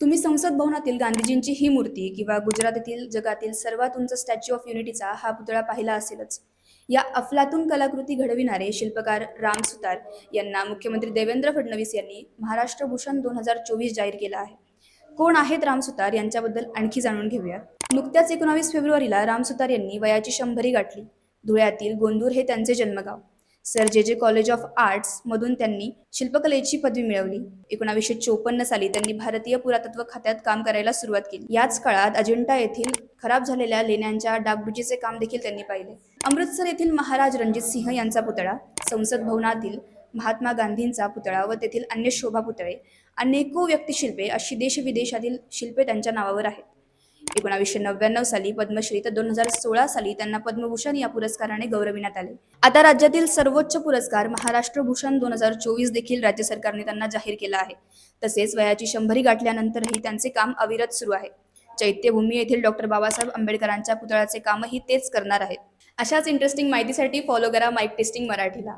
तुम्ही संसद भवनातील गांधीजींची ही मूर्ती किंवा गुजरातेतील जगातील सर्वात उंच स्टॅच्यू ऑफ युनिटीचा हा पुतळा पाहिला असेलच. या अफलातून कलाकृती घडविणारे शिल्पकार राम सुतार यांना मुख्यमंत्री देवेंद्र फडणवीस यांनी महाराष्ट्र भूषण दोन हजार चोवीस जाहीर केला आहे. कोण आहेत राम सुतार यांच्याबद्दल आणखी जाणून घेऊया नुकत्याच एकोणावीस फेब्रुवारीला राम सुतार यांनी वयाची शंभरी गाठली. धुळ्यातील गोंदूर हे त्यांचे जन्मगाव. सर जे जे कॉलेज ऑफ आर्ट्स मधून त्यांनी शिल्पकलेची पदवी मिळवली. एकोणावीसशे चोपन्न साली त्यांनी भारतीय पुरातत्व खात्यात काम करायला सुरुवात केली. याच काळात अजिंठा येथील खराब झालेल्या लेण्यांच्या डागडुजीचे काम देखील त्यांनी पाहिले. अमृतसर येथील महाराज रणजित सिंह यांचा पुतळा संसद भवनातील महात्मा गांधींचा पुतळा व तेथील अन्य शोभा पुतळे अनेको व्यक्तिशिल्पे अशी देशविदेशातील शिल्पे त्यांच्या नावावर आहेत. एकोणावीसशे नव्याण्णव साली पद्मश्री तर दोन हजार सोळा साली त्यांना पद्मभूषण या पुरस्काराने गौरविण्यात आले. आता राज्यातील सर्वोच्च पुरस्कार महाराष्ट्र भूषण दोन हजार चोवीस देखील राज्य सरकारने त्यांना जाहीर केला आहे. तसेच वयाची शंभरी गाठल्यानंतरही त्यांचे काम अविरत सुरू आहे. चैत्यभूमी येथील डॉक्टर बाबासाहेब आंबेडकरांच्या पुतळ्याचे कामही तेच करणार आहेत. अशाच इंटरेस्टिंग माहितीसाठी फॉलो करा माईक टेस्टिंग मराठीला.